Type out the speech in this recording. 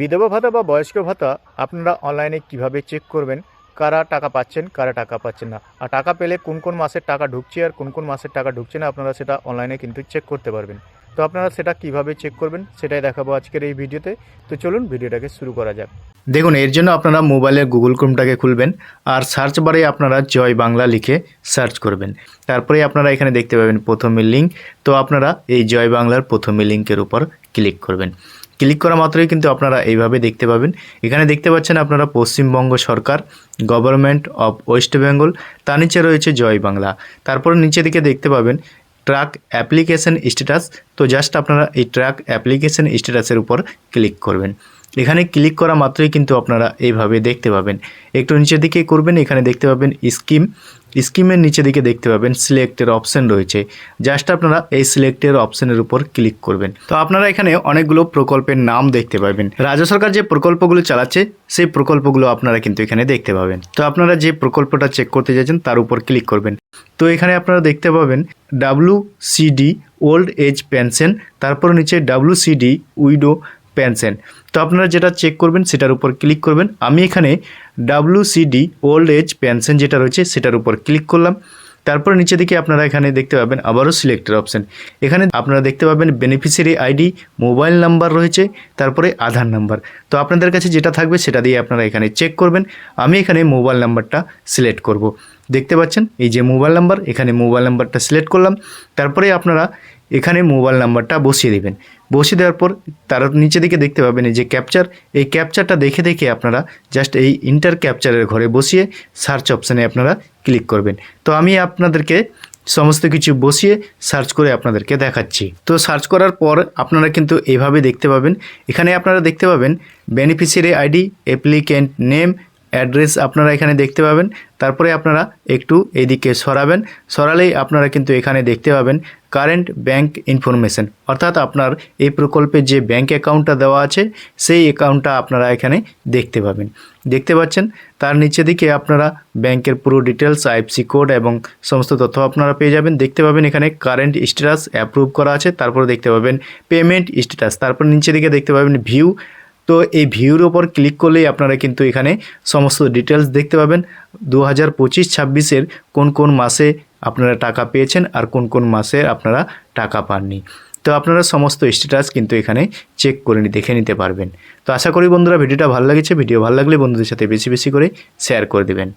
বিধবা ভাতা বা বয়স্ক ভাতা আপনারা অনলাইনে কীভাবে চেক করবেন? কারা টাকা পাচ্ছেন, কারা টাকা পাচ্ছেন না? আর টাকা পেলে কোন কোন মাসের টাকা ঢুকছে আর কোন কোন মাসের টাকা ঢুকছে না, আপনারা সেটা অনলাইনে কিন্তু চেক করতে পারবেন। তো আপনারা সেটা কীভাবে চেক করবেন, সেটাই দেখাবো আজকের এই ভিডিওতে। তো চলুন ভিডিওটাকে শুরু করা যাক। দেখুন, এর জন্য আপনারা মোবাইলের গুগল ক্রোমটাকে খুলবেন আর সার্চ বারে আপনারা জয় বাংলা লিখে সার্চ করবেন। তারপরে আপনারা এখানে দেখতে পাবেন প্রথমে লিঙ্ক তো আপনারা এই জয় বাংলার প্রথমে লিঙ্কের উপর ক্লিক করবেন। ক্লিক করা মাত্রই কিন্তু আপনারা এইভাবে দেখতে পাবেন। এখানে দেখতে পাচ্ছেন আপনারা পশ্চিমবঙ্গ সরকার, গভর্নমেন্ট অফ ওয়েস্ট বেঙ্গল, তার নিচে রয়েছে জয় বাংলা। তারপর নিচে দিকে দেখতে পাবেন ট্রাক অ্যাপ্লিকেশন স্ট্যাটাস। তো জাস্ট আপনারা এই ট্রাক অ্যাপ্লিকেশন স্ট্যাটাসের উপর ক্লিক করবেন। এখানে ক্লিক করা মাত্রই কিন্তু আপনারা এইভাবে দেখতে পাবেন। একটু নিচের দিকে করবেন, এখানে দেখতে পাবেন স্কিম। স্কিমের নিচে দিকে দেখতে পাবেন সিলেক্টের অপশন রয়েছে। জাস্ট আপনারা এই সিলেক্টের অপশনের উপর ক্লিক করবেন। তো আপনারা এখানে অনেকগুলো প্রকল্পের নাম দেখতে পাবেন। রাজ্য সরকার যে প্রকল্পগুলো চালাচ্ছে, সেই প্রকল্পগুলো আপনারা কিন্তু এখানে দেখতে পাবেন। তো আপনারা যে প্রকল্পটা চেক করতে যাচ্ছেন তার উপর ক্লিক করবেন। তো এখানে আপনারা দেখতে পাবেন W CD old age pension তারপর নিচে ডাব্লু সিডি উইডো পেনশন তো আপনারা যেটা চেক করবেন, সেটার উপর ক্লিক করবেন। আমি এখানে W CD old age pension যেটা রয়েছে, সেটার উপর ক্লিক করলাম। তারপর নিচে দিকে আপনারা এখানে দেখতে পাবেন আবারও সিলেক্টের অপশান এখানে আপনারা দেখতে পাবেন বেনিফিশিয়ারি আইডি মোবাইল নাম্বার রয়েছে, তারপরে আধার নাম্বার তো আপনাদের কাছে যেটা থাকবে, সেটা দিয়ে আপনারা এখানে চেক করবেন। আমি এখানে মোবাইল নাম্বারটা সিলেক্ট করব। দেখতে পাচ্ছেন, এই যে মোবাইল নাম্বার এখানে মোবাইল নাম্বারটা সিলেক্ট করলাম। তারপরে আপনারা এখানে মোবাইল নাম্বারটা বসিয়ে দেবেন। বসিয়ে দেওয়ার পর তার নিচে দিকে দেখতে পাবেন যে ক্যাপচার এই ক্যাপচারটা দেখে দেখে আপনারা জাস্ট এই ইন্টার ক্যাপচারের ঘরে বসিয়ে সার্চ অপশানে আপনারা ক্লিক করবেন। তো আমি আপনাদেরকে সমস্ত কিছু বসিয়ে সার্চ করে আপনাদেরকে দেখাচ্ছি। তো সার্চ করার পর আপনারা কিন্তু এভাবে দেখতে পাবেন। এখানে আপনারা দেখতে পাবেন beneficiary ID applicant name address আপনারা এখানে দেখতে পাবেন। তারপরে আপনারা একটু এদিকে সরাবেন। সরালেই আপনারা কিন্তু এখানে দেখতে পাবেন কারেন্ট ব্যাংক ইনফরমেশন অর্থাৎ আপনার এই প্রকল্পে যে ব্যাংক অ্যাকাউন্টটা দেওয়া আছে, সেই অ্যাকাউন্টটা আপনারা এখানে দেখতে পাবেন। দেখতে পাচ্ছেন, তার নিচে দিকে আপনারা ব্যাংকের পুরো ডিটেলস আইএফসি কোড এবং সমস্ত তথ্য আপনারা পেয়ে যাবেন। দেখতে পাবেন এখানে কারেন্ট স্ট্যাটাস অ্যাপ্রুভ করা আছে, তারপরে দেখতে পাবেন পেমেন্ট স্ট্যাটাস তারপর নিচে দিকে দেখতে পাবেন ভিউ তো এই ভিউর ওপর ক্লিক করলেই আপনারা কিন্তু এখানে সমস্ত ডিটেলস দেখতে পাবেন। দু হাজার পঁচিশ ছাব্বিশের কোন কোন মাসে আপনারা টাকা পেয়েছেন আর কোন কোন মাসে আপনারা টাকা পাননি। তো আপনারা সমস্ত স্ট্যাটাস কিন্তু এখানে চেক করে দেখে নিতে পারবেন। তো আশা করি বন্ধুরা ভিডিওটা ভালো লেগেছে। ভিডিও ভালো লাগলে বন্ধুদের সাথে বেশি বেশি করে শেয়ার করে দেবেন।